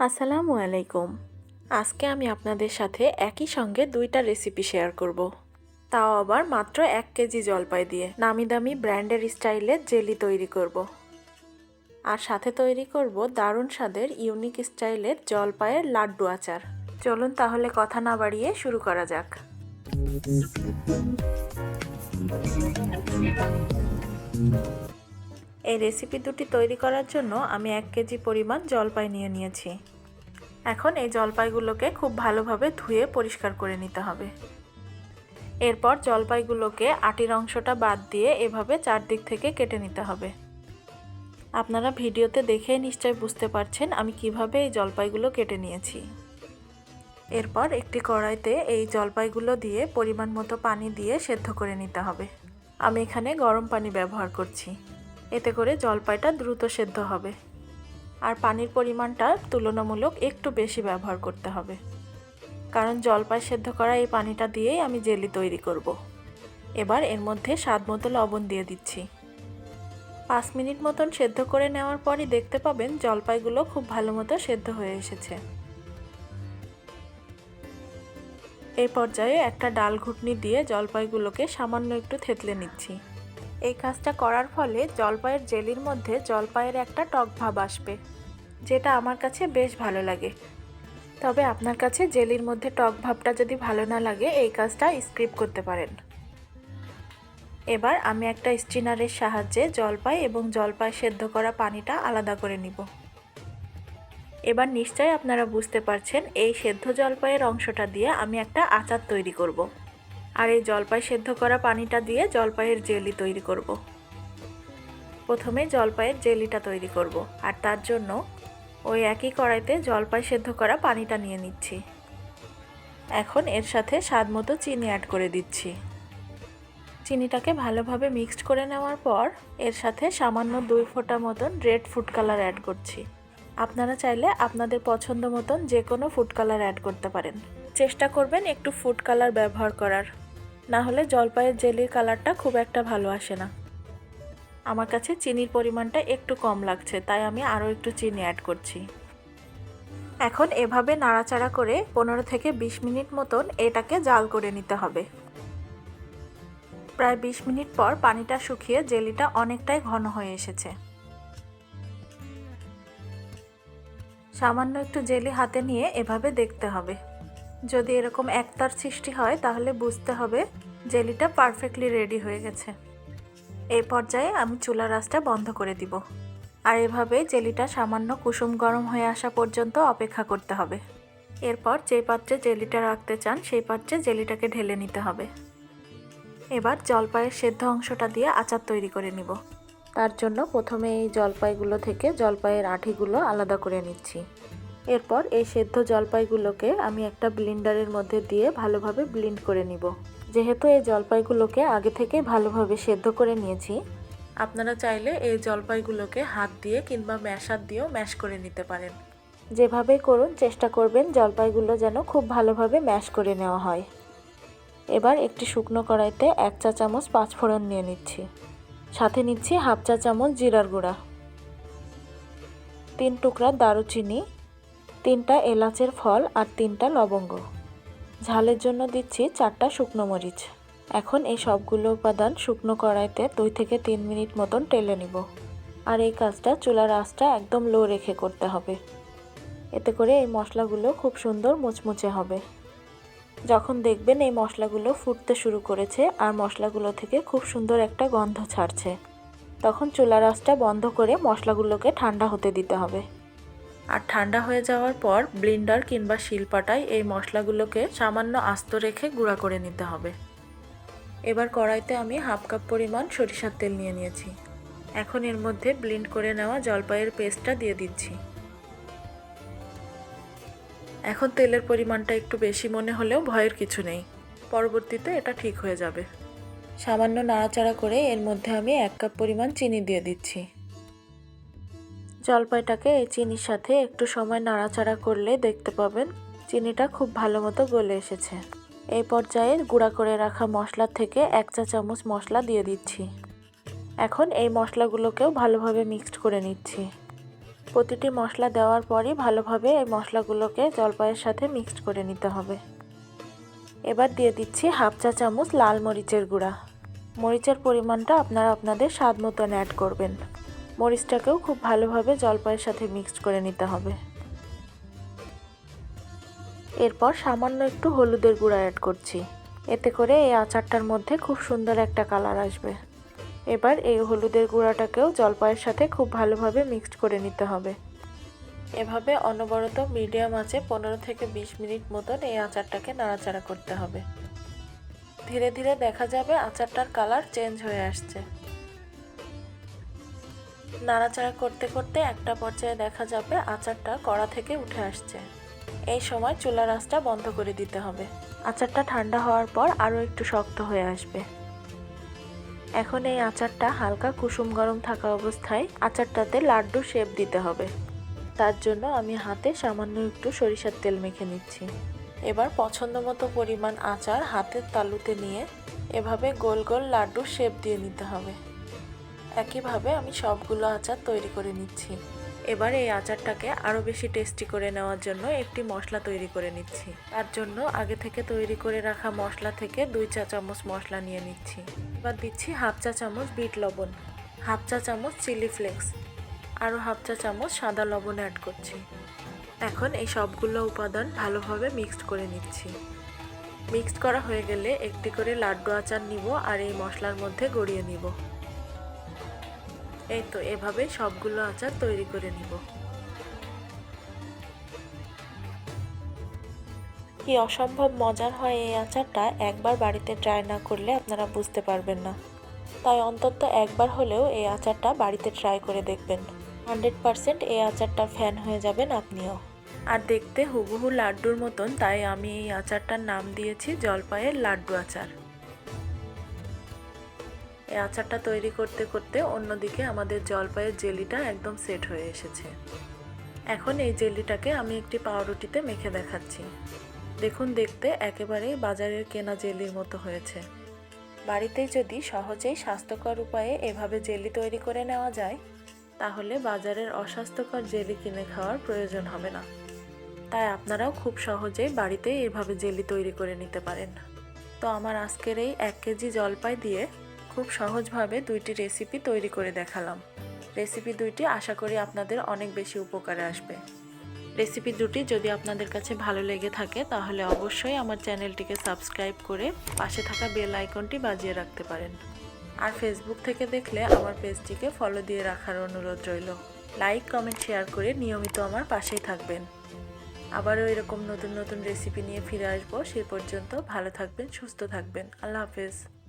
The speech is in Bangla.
আসসালামু আলাইকুম আজকে আমি আপনাদের সাথে একই সঙ্গে দুইটা রেসিপি শেয়ার করব। তাও আবার মাত্র এক কেজি জলপাই দিয়ে নামি দামি ব্র্যান্ডের স্টাইলে জেলি তৈরি করব। আর সাথে তৈরি করব দারুণ স্বাদের ইউনিক স্টাইলের জলপাইয়ের লাড্ডু আচার চলুন তাহলে কথা না বাড়িয়ে শুরু করা যাক এই রেসিপি দুটি তৈরি করার জন্য আমি এক কেজি পরিমাণ জলপাই নিয়ে নিয়েছি। এখন এই জলপাইগুলোকে খুব ভালোভাবে ধুয়ে পরিষ্কার করে নিতে হবে। এরপর জলপাইগুলোকে আটির অংশটা বাদ দিয়ে এভাবে চারদিক থেকে কেটে নিতে হবে। আপনারা ভিডিওতে দেখে নিশ্চয় বুঝতে পারছেন আমি কীভাবে এই জলপাইগুলো কেটে নিয়েছি। এরপর একটি কড়াইতে এই জলপাইগুলো দিয়ে পরিমাণ মতো পানি দিয়ে সেদ্ধ করে নিতে হবে। আমি এখানে গরম পানি ব্যবহার করছি। এতে করে জলপাইটা দ্রুত সেদ্ধ হবে। আর পানির পরিমাণটা তুলনামূলক একটু বেশি ব্যবহার করতে হবে। কারণ জলপাই সেদ্ধ করা এই পানিটা দিয়েই আমি জেলি তৈরি করব। এবার এর মধ্যে স্বাদ মতো লবণ দিয়ে দিচ্ছি। পাঁচ মিনিট মতন সেদ্ধ করে নেওয়ার পরই দেখতে পাবেন জলপাইগুলো খুব ভালো মতো সেদ্ধ হয়ে এসেছে। এই পর্যায়ে একটা ডাল ঘুটনি দিয়ে জলপাইগুলোকে সামান্য একটু থেতলে নিচ্ছি। এই কাজটা করার ফলে জলপাইয়ের জেলির মধ্যে জলপাইয়ের একটা টক ভাব আসবে, যেটা আমার কাছে বেশ ভালো লাগে। তবে আপনার কাছে জেলির মধ্যে টক ভাবটা যদি ভালো না লাগে, এই কাজটা স্ক্রিপ করতে পারেন। এবার আমি একটা স্টিনারের সাহায্যে জলপাই এবং জলপাই সেদ্ধ করা পানিটা আলাদা করে নিব। এবার নিশ্চয়ই আপনারা বুঝতে পারছেন, এই সেদ্ধ জলপাইয়ের অংশটা দিয়ে আমি একটা আচার তৈরি করব। আর এই জলপাই সেদ্ধ করা পানিটা দিয়ে জলপাইয়ের জেলি তৈরি করব। প্রথমে জলপাইয়ের জেলিটা তৈরি করব। আর তার জন্য ওই একই কড়াইতে জলপাই সেদ্ধ করা পানিটা নিয়ে নিচ্ছি এখন এর সাথে স্বাদ মতো চিনি অ্যাড করে দিচ্ছি চিনিটাকে ভালোভাবে মিক্সড করে নেওয়ার পর এর সাথে সামান্য দুই ফোঁটা মতন রেড ফুড কালার অ্যাড করছি আপনারা চাইলে আপনাদের পছন্দ মতন যে কোনো ফুড কালার অ্যাড করতে পারেন। চেষ্টা করবেন একটু ফুড কালার ব্যবহার করার। না হলে জলপাইয়ের জেলির কালারটা খুব একটা ভালো আসে না। আমার কাছে চিনির পরিমাণটা একটু কম লাগছে, তাই আমি আরও একটু চিনি অ্যাড করছি। এখন এভাবে নাড়াচাড়া করে পনেরো থেকে বিশ মিনিট মতন এটাকে জাল করে নিতে হবে। প্রায় বিশ মিনিট পর পানিটা শুকিয়ে জেলিটা অনেকটাই ঘন হয়ে এসেছে। সামান্য একটু জেলি হাতে নিয়ে এভাবে দেখতে হবে। যদি এরকম একতার সৃষ্টি হয়, তাহলে বুঝতে হবে জেলিটা পারফেক্টলি রেডি হয়ে গেছে। এই পর্যায়ে আমি চুলা রাসটা বন্ধ করে দিব। আর এভাবে জেলিটা সামান্য কুসুম গরম হয়ে আসা পর্যন্ত অপেক্ষা করতে হবে। এরপর যে পাত্রে জেলিটা রাখতে চান, সেই পাত্রে জেলিটাকে ঢেলে নিতে হবে। এবার জলপাইয়ের সেদ্ধ অংশটা দিয়ে আচার তৈরি করে নিব। তার জন্য প্রথমে এই জলপাইগুলো থেকে জলপাইয়ের আঠিগুলো আলাদা করে নিচ্ছি। এরপর এই সেদ্ধ জলপাইগুলোকে আমি একটা ব্লিন্ডারের মধ্যে দিয়ে ভালোভাবে ব্লিন্ড করে নিব। যেহেতু এই জলপাইগুলোকে আগে থেকে ভালোভাবে সেদ্ধ করে নিয়েছি, আপনারা চাইলে এই জলপাইগুলোকে হাত দিয়ে কিংবা ম্যাশার দিয়েও ম্যাশ করে নিতে পারেন। যেভাবেই করুন, চেষ্টা করবেন জলপাইগুলো যেন খুব ভালোভাবে ম্যাশ করে নেওয়া হয়। এবার একটি শুকনো কড়াইতে এক চা চামচ পাঁচফোড়ন নিয়ে নিচ্ছি। সাথে নিচ্ছি হাফ চা চামচ জিরার গুঁড়া। তিন টুকরা দারুচিনি, তিনটা এলাচের ফল আর তিনটা লবঙ্গ। ঝালের জন্য দিচ্ছি চারটা শুকনো মরিচ। এখন এই সবগুলো উপাদান শুকনো কড়াইতে দুই থেকে তিন মিনিট মতন টেলে নিব। আর এই কাজটা চুলার আঁচটা একদম লো রেখে করতে হবে। এতে করে এই মশলাগুলো খুব সুন্দর মুচমুচে হবে। যখন দেখবেন এই মশলাগুলো ফুটতে শুরু করেছে আর মশলাগুলো থেকে খুব সুন্দর একটা গন্ধ ছাড়ছে, তখন চুলার আঁচটা বন্ধ করে মশলাগুলোকে ঠান্ডা হতে দিতে হবে। আর ঠান্ডা হয়ে যাওয়ার পর ব্লিন্ডার কিংবা শিলপাটায় এই মশলাগুলোকে সামান্য আস্ত রেখে গুঁড়া করে নিতে হবে। এবার কড়াইতে আমি হাফ কাপ পরিমাণ সরিষার তেল নিয়ে নিয়েছি। এখন এর মধ্যে ব্লিন্ড করে নেওয়া জলপাইয়ের পেস্টটা দিয়ে দিচ্ছি। এখন তেলের পরিমাণটা একটু বেশি মনে হলেও ভয়ের কিছু নেই। পরবর্তীতে এটা ঠিক হয়ে যাবে। সামান্য নাড়াচাড়া করে এর মধ্যে আমি এক কাপ পরিমাণ চিনি দিয়ে দিচ্ছি। জলপাইটাকে এই চিনির সাথে একটু সময় নাড়াচাড়া করলে দেখতে পাবেন চিনিটা খুব ভালো মতো গলে এসেছে। এই পর্যায়ে গুঁড়া করে রাখা মশলা থেকে এক চা চামচ মশলা দিয়ে দিচ্ছি। এখন এই মশলাগুলোকেও ভালোভাবে মিক্সড করে নিচ্ছি। প্রতিটি মশলা দেওয়ার পরই ভালোভাবে এই মশলাগুলোকে জলপাইয়ের সাথে মিক্সড করে নিতে হবে। এবার দিয়ে দিচ্ছি হাফ চা চামচ লাল মরিচের গুঁড়া। মরিচের পরিমাণটা আপনারা আপনাদের স্বাদ মতন অ্যাড করবেন। মরিচটাকেও খুব ভালোভাবে জলপাইয়ের সাথে মিক্সড করে নিতে হবে। এরপর সামান্য একটু হলুদের গুঁড়া অ্যাড করছি। এতে করে এই আচারটার মধ্যে খুব সুন্দর একটা কালার আসবে। এবার এই হলুদের গুঁড়াটাকেও জলপাইয়ের সাথে খুব ভালোভাবে মিক্সড করে নিতে হবে। এভাবে অনবরত মিডিয়াম আঁচে পনেরো থেকে বিশ মিনিট মতন এই আচারটাকে নাড়াচাড়া করতে হবে। ধীরে ধীরে দেখা যাবে আচারটার কালার চেঞ্জ হয়ে আসছে। নাড়াচাড়া করতে করতে একটা পর্যায়ে দেখা যাবে আচারটা কড়া থেকে উঠে আসছে। এই সময় চুলার আঁচটা বন্ধ করে দিতে হবে। আচারটা ঠান্ডা হওয়ার পর আরও একটু শক্ত হয়ে আসবে। এখন এই আচারটা হালকা কুসুম গরম থাকা অবস্থায় আচারটাতে লাড্ডু শেপ দিতে হবে। তার জন্য আমি হাতে সামান্য একটু সরিষার তেল মেখে নিচ্ছি। এবার পছন্দ মতো পরিমাণ আচার হাতের তালুতে নিয়ে এভাবে গোল গোল লাড্ডু শেপ দিয়ে নিতে হবে। একইভাবে আমি সবগুলো আচার তৈরি করে নিচ্ছি। এবার এই আচারটাকে আরও বেশি টেস্টি করে নেওয়ার জন্য একটি মশলা তৈরি করে নিচ্ছি। তার জন্য আগে থেকে তৈরি করে রাখা মশলা থেকে দুই চা চামচ মশলা নিয়ে নিচ্ছি। এবার দিচ্ছি হাফ চা চামচ বিট লবণ, হাফ চা চামচ চিলি ফ্লেক্স আরও হাফ চা চামচ সাদা লবণ অ্যাড করছি। এখন এই সবগুলো উপাদান ভালোভাবে মিক্সড করে নিচ্ছি। মিক্সড করা হয়ে গেলে একটি করে লাড্ডু আচার নিব আর এই মশলার মধ্যে গড়িয়ে নিব। এই তো এভাবে সবগুলো আচার তৈরি করে নিব। কি অসম্ভব মজার হয় এই আচারটা একবার বাড়িতে ট্রাই না করলে আপনারা বুঝতে পারবেন না। তাই অন্তত একবার হলেও এই আচারটা বাড়িতে ট্রাই করে দেখবেন। হান্ড্রেড পারসেন্ট এই আচারটা ফ্যান হয়ে যাবেন আপনিও। আর দেখতে হুবহু লাড্ডুর মতন, তাই আমি এই আচারটার নাম দিয়েছি জলপাইয়ের লাড্ডু আচার। এই আচারটা তৈরি করতে করতে অন্যদিকে আমাদের জলপাইয়ের জেলিটা একদম সেট হয়ে এসেছে। এখন এই জেলিটাকে আমি একটি পাউরুটিতে মেখে দেখাচ্ছি। দেখুন, দেখতে একেবারেই বাজারের কেনা জেলির মতো হয়েছে। বাড়িতেই যদি সহজেই স্বাস্থ্যকর উপায়ে এভাবে জেলি তৈরি করে নেওয়া যায়, তাহলে বাজারের অস্বাস্থ্যকর জেলি কিনে খাওয়ার প্রয়োজন হবে না। তাই আপনারাও খুব সহজেই বাড়িতেই এভাবে জেলি তৈরি করে নিতে পারেন। তো আমার আজকের এই এক কেজি জলপাই দিয়ে খুব সহজভাবে দুইটি রেসিপি তৈরি করে দেখালাম। রেসিপি দুইটি আশা করি আপনাদের অনেক বেশি উপকারে আসবে। রেসিপি দুটি যদি আপনাদের কাছে ভালো লেগে থাকে, তাহলে অবশ্যই আমার চ্যানেলটিকে সাবস্ক্রাইব করে পাশে থাকা বেল আইকনটি বাজিয়ে রাখতে পারেন। আর ফেসবুক থেকে দেখলে আমার পেজটিকে ফলো দিয়ে রাখার অনুরোধ রইল। লাইক কমেন্ট শেয়ার করে নিয়মিত আমার পাশেই থাকবেন। আবারও এরকম নতুন নতুন রেসিপি নিয়ে ফিরে আসব। সেই পর্যন্ত ভালো থাকবেন, সুস্থ থাকবেন। আল্লাহ হাফেজ।